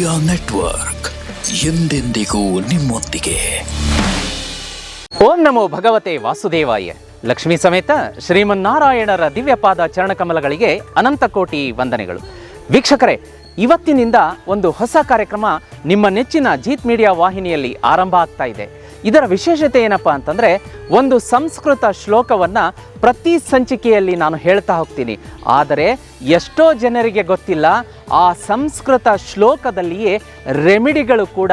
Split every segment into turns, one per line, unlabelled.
Media network ಎಂದೆಂದಿಗೂ ನಿಮ್ಮೊಂದಿಗೆ.
ಓಂ ನಮೋ ಭಗವತೆ ವಾಸುದೇವಾಯ. ಲಕ್ಷ್ಮೀ ಸಮೇತ ಶ್ರೀಮನ್ನಾರಾಯಣರ ದಿವ್ಯಪಾದ ಚರಣಕಮಲಗಳಿಗೆ ಅನಂತ ಕೋಟಿ ವಂದನೆಗಳು. ವೀಕ್ಷಕರೇ, ಇವತ್ತಿನಿಂದ ಒಂದು ಹೊಸ ಕಾರ್ಯಕ್ರಮ ನಿಮ್ಮ ನೆಚ್ಚಿನ ಜೀತ್ ಮೀಡಿಯಾ ವಾಹಿನಿಯಲ್ಲಿ ಆರಂಭ ಆಗ್ತಾ ಇದೆ. ಇದರ ವಿಶೇಷತೆ ಏನಪ್ಪ ಅಂತಂದರೆ ಒಂದು ಸಂಸ್ಕೃತ ಶ್ಲೋಕವನ್ನು ಪ್ರತಿ ಸಂಚಿಕೆಯಲ್ಲಿ ನಾನು ಹೇಳ್ತಾ ಹೋಗ್ತೀನಿ. ಆದರೆ ಎಷ್ಟೋ ಜನರಿಗೆ ಗೊತ್ತಿಲ್ಲ, ಆ ಸಂಸ್ಕೃತ ಶ್ಲೋಕದಲ್ಲಿಯೇ ರೆಮಿಡಿಗಳು ಕೂಡ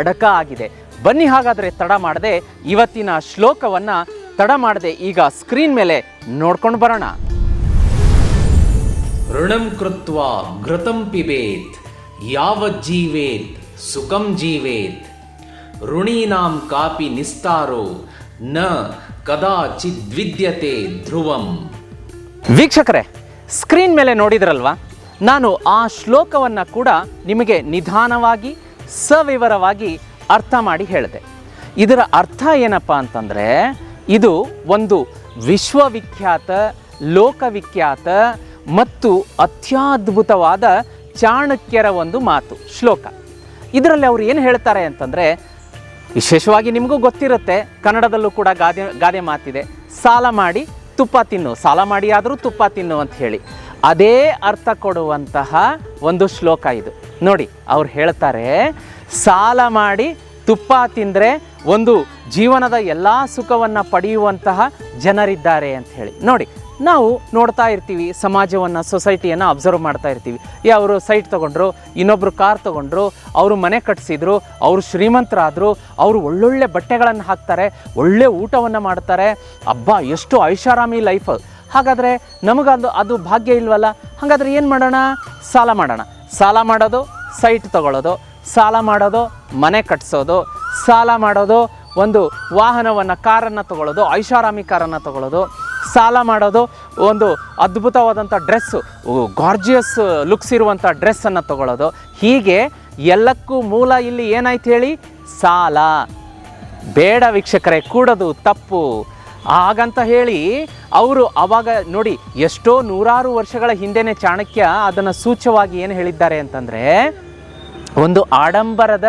ಅಡಕ ಆಗಿದೆ. ಬನ್ನಿ ಹಾಗಾದರೆ ತಡ ಮಾಡದೆ ಇವತ್ತಿನ ಶ್ಲೋಕವನ್ನು ತಡ ಮಾಡದೆ ಈಗ ಸ್ಕ್ರೀನ್ ಮೇಲೆ ನೋಡ್ಕೊಂಡು ಬರೋಣ. ಋಣಂ ಕೃತ್ವ ಘೃತಂ ಪಿಬೇತ್, ಯಾವ ಜೀವೇತ್ ಸುಖಂ ಜೀವೇತ್. ಋಣೀನಾಂ ಕಾಪಿ ನಿಸ್ತಾರೋ, ನ ಕದಾಚಿದ್ವಿದ್ಯತೆ ಧ್ರುವಂ. ವೀಕ್ಷಕರೇ, ಸ್ಕ್ರೀನ್ ಮೇಲೆ ನೋಡಿದ್ರಲ್ವಾ? ನಾನು ಆ ಶ್ಲೋಕವನ್ನು ಕೂಡ ನಿಮಗೆ ನಿಧಾನವಾಗಿ, ಸವಿವರವಾಗಿ ಅರ್ಥ ಮಾಡಿ ಹೇಳಿದೆ. ಇದರ ಅರ್ಥ ಏನಪ್ಪ ಅಂತಂದರೆ, ಇದು ಒಂದು ವಿಶ್ವವಿಖ್ಯಾತ, ಲೋಕವಿಖ್ಯಾತ ಮತ್ತು ಅತ್ಯದ್ಭುತವಾದ ಚಾಣಕ್ಯರ ಒಂದು ಮಾತು, ಶ್ಲೋಕ. ಇದರಲ್ಲಿ ಅವರು ಏನು ಹೇಳ್ತಾರೆ ಅಂತಂದರೆ ವಿಶೇಷವಾಗಿ ನಿಮಗೂ ಗೊತ್ತಿರುತ್ತೆ, ಕನ್ನಡದಲ್ಲೂ ಕೂಡ ಗಾದೆ ಗಾದೆ ಮಾತಿದೆ. ಸಾಲ ಮಾಡಿ, ತುಪ್ಪ ತಿನ್ನು. ಸಾಲ ಮಾಡಿ ಆದರೂ ತುಪ್ಪ ತಿನ್ನು ಅಂತ ಹೇಳಿ. ಅದೇ ಅರ್ಥ ಕೊಡುವಂತಹ ಒಂದು ಶ್ಲೋಕ ಇದು. ನೋಡಿ, ಅವ್ರು ಹೇಳ್ತಾರೆ, ಸಾಲ ಮಾಡಿ, ತುಪ್ಪ ತಿಂದರೆ ಒಂದು ಜೀವನದ ಎಲ್ಲ ಸುಖವನ್ನು ಪಡೆಯುವಂತಹ ಜನರಿದ್ದಾರೆ ಅಂತ ಹೇಳಿ. ನೋಡಿ ನಾವು ನೋಡ್ತಾ ಇರ್ತೀವಿ, ಸಮಾಜವನ್ನು, ಸೊಸೈಟಿಯನ್ನು ಅಬ್ಸರ್ವ್ ಮಾಡ್ತಾ ಇರ್ತೀವಿ. ಏ, ಅವರು ಸೈಟ್ ತೊಗೊಂಡ್ರು ಇನ್ನೊಬ್ಬರು ಕಾರ್ ತೊಗೊಂಡ್ರು, ಅವರು ಮನೆ ಕಟ್ಸಿದ್ರು, ಅವರು ಶ್ರೀಮಂತರಾದರು, ಅವರು ಒಳ್ಳೊಳ್ಳೆ ಬಟ್ಟೆಗಳನ್ನು ಹಾಕ್ತಾರೆ, ಒಳ್ಳೆ ಊಟವನ್ನು ಮಾಡ್ತಾರೆ. ಅಬ್ಬಾ, ಎಷ್ಟು ಐಷಾರಾಮಿ ಲೈಫ್ ಹಾಗಾದರೆ ನಮಗದು ಅದು ಭಾಗ್ಯ ಇಲ್ವಲ್ಲ? ಹಾಗಾದರೆ ಏನು ಮಾಡೋಣ? ಸಾಲ ಮಾಡೋಣ. ಸಾಲ ಮಾಡೋದು ಸೈಟ್ ತಗೊಳ್ಳೋದು ಸಾಲ ಮಾಡೋದು, ಮನೆ ಕಟ್ಟಿಸೋದು ಸಾಲ ಮಾಡೋದು, ಒಂದು ವಾಹನವನ್ನು ಕಾರನ್ನು ತಗೊಳ್ಳೋದು ಐಷಾರಾಮಿ ಕಾರನ್ನು ತಗೊಳ್ಳೋದು ಸಾಲ ಮಾಡೋದು ಒಂದು ಅದ್ಭುತವಾದಂಥ ಡ್ರೆಸ್ಸು ಗಾರ್ಜಿಯಸ್ ಲುಕ್ಸ್ ಇರುವಂಥ ಡ್ರೆಸ್ಸನ್ನು ತಗೊಳ್ಳೋದು. ಹೀಗೆ ಎಲ್ಲಕ್ಕೂ ಮೂಲ ಇಲ್ಲಿ ಏನಾಯ್ತು ಹೇಳಿ? ಸಾಲ. ಬೇಡ ವೀಕ್ಷಕರೇ, ಕೂಡೋದು ತಪ್ಪು. ಹಾಗಂತ ಹೇಳಿ ಅವರು ಅವಾಗ ನೋಡಿ, ಎಷ್ಟೋ ನೂರಾರು ವರ್ಷಗಳ ಹಿಂದೆನೇ ಚಾಣಕ್ಯ ಅದನ್ನು ಸೂಚ್ಯವಾಗಿ ಏನು ಹೇಳಿದ್ದಾರೆ ಅಂತಂದರೆ, ಒಂದು ಆಡಂಬರದ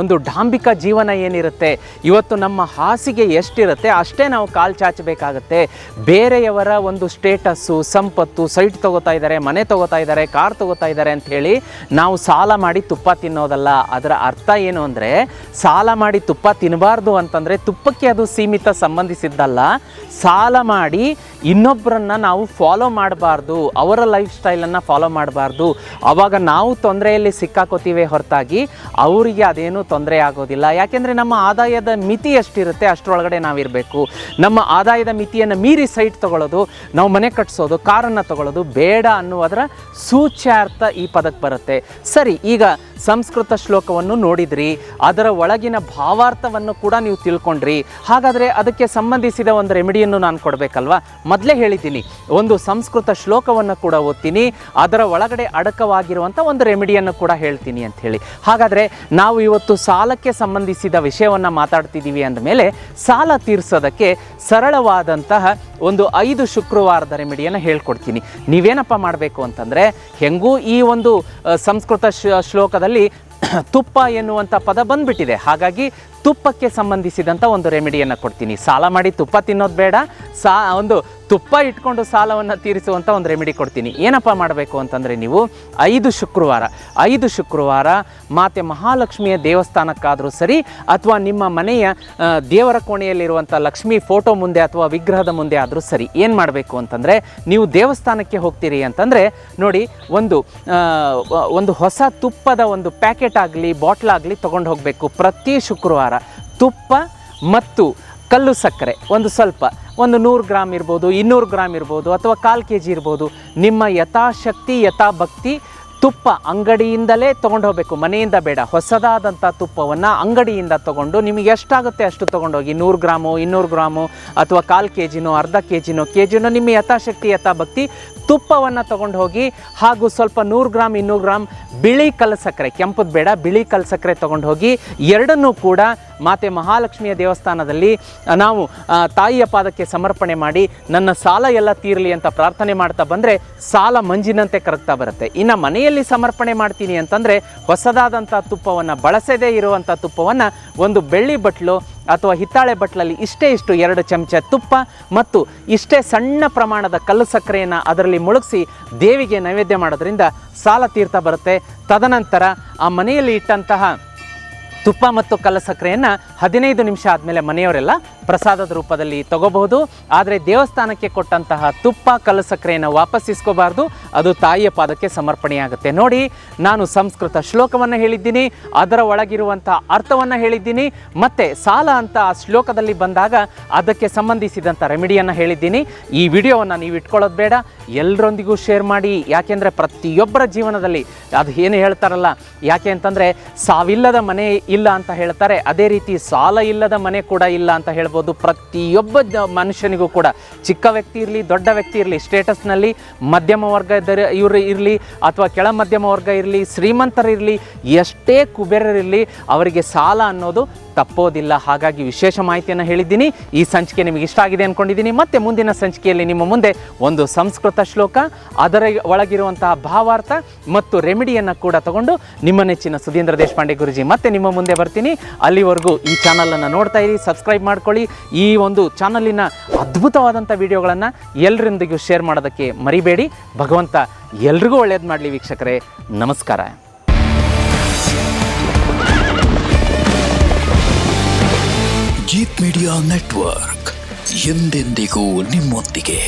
ಒಂದು ಡಾಂಬಿಕ ಜೀವನ ಏನಿರುತ್ತೆ? ಇವತ್ತು ನಮ್ಮ ಹಾಸಿಗೆ ಎಷ್ಟಿರುತ್ತೆ? ಅಷ್ಟೇ ನಾವು ಕಾಲು ಚಾಚಬೇಕಾಗತ್ತೆ. ಬೇರೆಯವರ ಒಂದು ಸ್ಟೇಟಸ್ಸು, ಸಂಪತ್ತು ಸೈಟ್ ತಗೋತಾ ಇದ್ದಾರೆ, ಮನೆ ತಗೋತಾ ಇದ್ದಾರೆ, ಕಾರ್ ತಗೋತಾ ಇದ್ದಾರೆ ಅಂತ ಹೇಳಿ ನಾವು ಸಾಲ ಮಾಡಿ ತುಪ್ಪ ತಿನ್ನೋದಲ್ಲ. ಅದರ ಅರ್ಥ ಏನು ಅಂದರೆ, ಸಾಲ ಮಾಡಿ ತುಪ್ಪ ತಿನ್ನಬಾರ್ದು ಅಂತಂದರೆ ತುಪ್ಪಕ್ಕೆ ಅದು ಸೀಮಿತ ಸಂಬಂಧಿಸಿದ್ದಲ್ಲ. ಸಾಲ ಮಾಡಿ ಇನ್ನೊಬ್ಬರನ್ನು ನಾವು ಫಾಲೋ ಮಾಡಬಾರ್ದು, ಅವರ ಲೈಫ್ ಸ್ಟೈಲನ್ನು ಫಾಲೋ ಮಾಡಬಾರ್ದು. ಆವಾಗ ನಾವು ತೊಂದರೆಯಲ್ಲಿ ಸಿಕ್ಕಾಕೋತೀವಿ ಹೊರತಾಗಿ, ಅವರಿಗೆ ಅದೇನು ತೊಂದರೆ ಆಗೋದಿಲ್ಲ. ಯಾಕೆಂದರೆ ನಮ್ಮ ಆದಾಯದ ಮಿತಿ ಎಷ್ಟಿರುತ್ತೆ ಅಷ್ಟರೊಳಗಡೆ ನಾವಿರಬೇಕು. ನಮ್ಮ ಆದಾಯದ ಮಿತಿಯನ್ನು ಮೀರಿ ಸೈಟ್ ತಗೊಳ್ಳೋದು ನಾವು ಮನೆ ಕಟ್ಟಿಸೋದು ಕಾರನ್ನು ತಗೊಳ್ಳೋದು ಬೇಡ ಅನ್ನುವುದರ ಸೂಚ್ಯಾರ್ಥ ಈ ಪದಕ್ಕೆ ಬರುತ್ತೆ. ಸರಿ, ಈಗ ಸಂಸ್ಕೃತ ಶ್ಲೋಕವನ್ನು ನೋಡಿದ್ರಿ, ಅದರ ಒಳಗಿನ ಭಾವಾರ್ಥವನ್ನು ಕೂಡ ನೀವು ತಿಳ್ಕೊಂಡ್ರಿ. ಹಾಗಾದರೆ ಅದಕ್ಕೆ ಸಂಬಂಧಿಸಿದ ಒಂದು ರೆಮಿಡಿಯನ್ನು ನಾನು ಕೊಡಬೇಕಲ್ವಾ? ಮೊದಲೇ ಹೇಳಿದ್ದೀನಿ, ಒಂದು ಸಂಸ್ಕೃತ ಶ್ಲೋಕವನ್ನು ಕೂಡ ಓದ್ತೀನಿ, ಅದರ ಒಳಗಡೆ ಅಡಕವಾಗಿರುವಂಥ ಒಂದು ರೆಮಿಡಿಯನ್ನು ಕೂಡ ಹೇಳ್ತೀನಿ ಅಂತ ಹೇಳಿ. ಹಾಗಾದರೆ ನಾವು ಇವತ್ತು ಸಾಲಕ್ಕೆ ಸಂಬಂಧಿಸಿದ ವಿಷಯವನ್ನು ಮಾತಾಡ್ತಿದ್ದೀವಿ ಅಂದಮೇಲೆ ಸಾಲ ತೀರಿಸೋದಕ್ಕೆ ಸರಳವಾದಂತಹ ಒಂದು ಐದು ಶುಕ್ರವಾರದ ರೆಮಿಡಿಯನ್ನು ಹೇಳ್ಕೊಡ್ತೀನಿ. ನೀವೇನಪ್ಪ ಮಾಡಬೇಕು ಅಂತಂದರೆ ಹೆಂಗೂ ಈ ಒಂದು ಸಂಸ್ಕೃತ ಶ್ಲೋಕದಲ್ಲಿ ತುಪ್ಪ ಎನ್ನುವಂಥ ಪದ ಬಂದ್ಬಿಟ್ಟಿದೆ. ಹಾಗಾಗಿ ತುಪ್ಪಕ್ಕೆ ಸಂಬಂಧಿಸಿದಂಥ ಒಂದು ರೆಮಿಡಿಯನ್ನು ಕೊಡ್ತೀನಿ. ಸಾಲ ಮಾಡಿ ತುಪ್ಪ ತಿನ್ನೋದು ಬೇಡ, ಸಾ, ಒಂದು ತುಪ್ಪ ಇಟ್ಕೊಂಡು ಸಾಲವನ್ನು ತೀರಿಸುವಂಥ ಒಂದು ರೆಮಿಡಿ ಕೊಡ್ತೀನಿ. ಏನಪ್ಪ ಮಾಡಬೇಕು ಅಂತಂದರೆ ನೀವು, ಐದು ಶುಕ್ರವಾರ ಐದು ಶುಕ್ರವಾರ ಮಾತೆ ಮಹಾಲಕ್ಷ್ಮಿಯ ದೇವಸ್ಥಾನಕ್ಕಾದರೂ ಸರಿ, ಅಥವಾ ನಿಮ್ಮ ಮನೆಯ ದೇವರ ಕೋಣೆಯಲ್ಲಿರುವಂಥ ಲಕ್ಷ್ಮಿ ಫೋಟೋ ಮುಂದೆ ಅಥವಾ ವಿಗ್ರಹದ ಮುಂದೆ ಆದರೂ ಸರಿ, ಏನು ಮಾಡಬೇಕು ಅಂತಂದರೆ ನೀವು ದೇವಸ್ಥಾನಕ್ಕೆ ಹೋಗ್ತೀರಿ ಅಂತಂದರೆ, ನೋಡಿ, ಒಂದು ಒಂದು ಹೊಸ ತುಪ್ಪದ ಒಂದು ಪ್ಯಾಕೆಟ್ ಆಗಲಿ ಬಾಟ್ಲಾಗಲಿ ತೊಗೊಂಡು ಹೋಗಬೇಕು ಪ್ರತಿ ಶುಕ್ರವಾರ. ತುಪ್ಪ ಮತ್ತು ಕಲ್ಲು ಸಕ್ಕರೆ. ಒಂದು ಸ್ವಲ್ಪ, ಒಂದು ನೂರು ಗ್ರಾಮ್ ಇರ್ಬೋದು, ಇನ್ನೂರು ಗ್ರಾಮ್ ಇರ್ಬೋದು ಅಥವಾ ಕಾಲು ಕೆ ಜಿ ಇರ್ಬೋದು. ನಿಮ್ಮ ಯಥಾಶಕ್ತಿ, ಯಥಾಭಕ್ತಿ ತುಪ್ಪ ಅಂಗಡಿಯಿಂದಲೇ ತೊಗೊಂಡು ಹೋಗಬೇಕು. ಮನೆಯಿಂದ ಬೇಡ. ಹೊಸದಾದಂಥ ತುಪ್ಪವನ್ನು ಅಂಗಡಿಯಿಂದ ತೊಗೊಂಡು ನಿಮಗೆ ಎಷ್ಟಾಗುತ್ತೆ ಅಷ್ಟು ತೊಗೊಂಡೋಗಿ. ನೂರು ಗ್ರಾಮು, ಇನ್ನೂರು ಗ್ರಾಮು ಅಥವಾ ಕಾಲು ಕೆ ಜಿನೋ ಅರ್ಧ ಕೆ ಜಿನೋ ಕೆ ಜಿನೋ ನಿಮ್ಮ ಯಥಾಶಕ್ತಿ, ಯಥಾಭಕ್ತಿ ತುಪ್ಪವನ್ನು ತೊಗೊಂಡು ಹೋಗಿ ಹಾಗೂ ಸ್ವಲ್ಪ ನೂರು ಗ್ರಾಮ್, ಇನ್ನೂರು ಗ್ರಾಮ್ ಬಿಳಿ ಕಲ್ಲು ಸಕ್ಕರೆ, ಕೆಂಪದು ಬೇಡ, ಬಿಳಿ ಕಲ್ಲು ಸಕ್ಕರೆ ತೊಗೊಂಡು ಹೋಗಿ ಎರಡನ್ನೂ ಕೂಡ ಮಾತೆ ಮಹಾಲಕ್ಷ್ಮಿಯ ದೇವಸ್ಥಾನದಲ್ಲಿ ನಾವು ತಾಯಿಯ ಪಾದಕ್ಕೆ ಸಮರ್ಪಣೆ ಮಾಡಿ, ನನ್ನ ಸಾಲ ಎಲ್ಲ ತೀರಲಿ ಅಂತ ಪ್ರಾರ್ಥನೆ ಮಾಡ್ತಾ ಬಂದರೆ ಸಾಲ ಮಂಜಿನಂತೆ ಕರಗ್ತಾ ಬರುತ್ತೆ. ಇನ್ನು ಮನೆಯಲ್ಲಿ ಸಮರ್ಪಣೆ ಮಾಡ್ತೀನಿ ಅಂತಂದರೆ ಹೊಸದಾದಂಥ ತುಪ್ಪವನ್ನು, ಬಳಸದೇ ಇರುವಂಥ ತುಪ್ಪವನ್ನು ಒಂದು ಬೆಳ್ಳಿ ಬಟ್ಲು ಅಥವಾ ಹಿತ್ತಾಳೆ ಬಟ್ಲಲ್ಲಿ ಇಷ್ಟೇ ಇಷ್ಟು ಎರಡು ಚಮಚ ತುಪ್ಪ ಮತ್ತು ಇಷ್ಟೇ ಸಣ್ಣ ಪ್ರಮಾಣದ ಕಲ್ಲು ಸಕ್ಕರೆಯನ್ನು ಅದರಲ್ಲಿ ಮುಳುಗಿಸಿ ದೇವಿಗೆ ನೈವೇದ್ಯ ಮಾಡೋದ್ರಿಂದ ಸಾಲ ತೀರ್ಥ ಬರುತ್ತೆ. ತದನಂತರ ಆ ಮನೆಯಲ್ಲಿ ಇಟ್ಟಂತಹ ತುಪ್ಪ ಮತ್ತು ಕಲ್ಲು ಸಕ್ಕರೆಯನ್ನು ಹದಿನೈದು ನಿಮಿಷ ಆದಮೇಲೆ ಮನೆಯವರೆಲ್ಲ ಪ್ರಸಾದದ ರೂಪದಲ್ಲಿ ತಗೋಬಹುದು. ಆದರೆ ದೇವಸ್ಥಾನಕ್ಕೆ ಕೊಟ್ಟಂತಹ ತುಪ್ಪ ಕಲ್ಲು ಸಕ್ಕರೆಯನ್ನು ವಾಪಸ್ ಇಸ್ಕೋಬಾರ್ದು. ಅದು ತಾಯಿಯ ಪಾದಕ್ಕೆ ಸಮರ್ಪಣೆಯಾಗುತ್ತೆ. ನೋಡಿ, ನಾನು ಸಂಸ್ಕೃತ ಶ್ಲೋಕವನ್ನು ಹೇಳಿದ್ದೀನಿ, ಅದರ ಒಳಗಿರುವಂಥ ಅರ್ಥವನ್ನು ಹೇಳಿದ್ದೀನಿ, ಮತ್ತು ಸಾಲ ಅಂತ ಆ ಶ್ಲೋಕದಲ್ಲಿ ಬಂದಾಗ ಅದಕ್ಕೆ ಸಂಬಂಧಿಸಿದಂಥ ರೆಮಿಡಿಯನ್ನು ಹೇಳಿದ್ದೀನಿ. ಈ ವಿಡಿಯೋವನ್ನು ನೀವು ಇಟ್ಕೊಳ್ಳೋದು ಬೇಡ ಎಲ್ಲರೊಂದಿಗೂ ಶೇರ್ ಮಾಡಿ. ಯಾಕೆಂದರೆ ಪ್ರತಿಯೊಬ್ಬರ ಜೀವನದಲ್ಲಿ ಅದು ಏನು ಹೇಳ್ತಾರಲ್ಲ, ಯಾಕೆ ಅಂತಂದರೆ, ಸಾವಿಲ್ಲದ ಮನೆ ಇಲ್ಲ ಅಂತ ಹೇಳ್ತಾರೆ. ಅದೇ ರೀತಿ ಸಾಲ ಇಲ್ಲದ ಮನೆ ಕೂಡ ಇಲ್ಲ ಅಂತ ಹೇಳ್ಬೋದು. ಪ್ರತಿಯೊಬ್ಬ ಮನುಷ್ಯನಿಗೂ ಕೂಡ ಚಿಕ್ಕ ವ್ಯಕ್ತಿ ಇರಲಿ, ದೊಡ್ಡ ವ್ಯಕ್ತಿ ಇರಲಿ, ಸ್ಟೇಟಸ್ನಲ್ಲಿ ಮಧ್ಯಮ ವರ್ಗ ಇದ್ದರೆ ಇವರು ಇರಲಿ ಅಥವಾ ಕೆಳ ಮಧ್ಯಮ ವರ್ಗ ಇರಲಿ ಶ್ರೀಮಂತರಿರಲಿ ಎಷ್ಟೇ ಕುಬೇರರಿರಲಿ, ಅವರಿಗೆ ಸಾಲ ಅನ್ನೋದು ತಪ್ಪೋದಿಲ್ಲ. ಹಾಗಾಗಿ ವಿಶೇಷ ಮಾಹಿತಿಯನ್ನು ಹೇಳಿದ್ದೀನಿ. ಈ ಸಂಚಿಕೆ ನಿಮಗೆ ಇಷ್ಟ ಆಗಿದೆ ಅಂದ್ಕೊಂಡಿದ್ದೀನಿ ಮತ್ತೆ ಮುಂದಿನ ಸಂಚಿಕೆಯಲ್ಲಿ ನಿಮ್ಮ ಮುಂದೆ ಒಂದು ಸಂಸ್ಕೃತ ಶ್ಲೋಕ, ಅದರ ಒಳಗಿರುವಂತಹ ಭಾವಾರ್ಥ ಮತ್ತು ರೆಮಿಡಿಯನ್ನು ಕೂಡ ತಗೊಂಡು ನಿಮ್ಮ ನೆಚ್ಚಿನ ಸುಧೀಂದ್ರ ದೇಶಪಾಂಡೆ ಗುರುಜಿ. ಮತ್ತೆ ನಿಮ್ಮ ಮುಂದೆ ಬರ್ತೀನಿ. ಅಲ್ಲಿವರೆಗೂ ಈ ಚಾನಲನ್ನು ನೋಡ್ತಾ ಇರಿ, ಸಬ್ಸ್ಕ್ರೈಬ್ ಮಾಡ್ಕೊಳ್ಳಿ. ಈ ಒಂದು ಚಾನಲಿನ ಅದ್ಭುತವಾದಂಥ ವಿಡಿಯೋಗಳನ್ನು ಎಲ್ಲರೊಂದಿಗೂ ಶೇರ್ ಮಾಡೋದಕ್ಕೆ ಮರಿಬೇಡಿ. ಭಗವಂತ ಎಲ್ರಿಗೂ ಒಳ್ಳೇದು ಮಾಡಲಿ ವೀಕ್ಷಕರೇ. ನಮಸ್ಕಾರ.
ಜೀತ್ ಮೀಡಿಯಾ ನೆಟ್ವರ್ಕ್ ಎಂದೆಂದಿಗೂ ನಿಮ್ಮೊಂದಿಗೆ.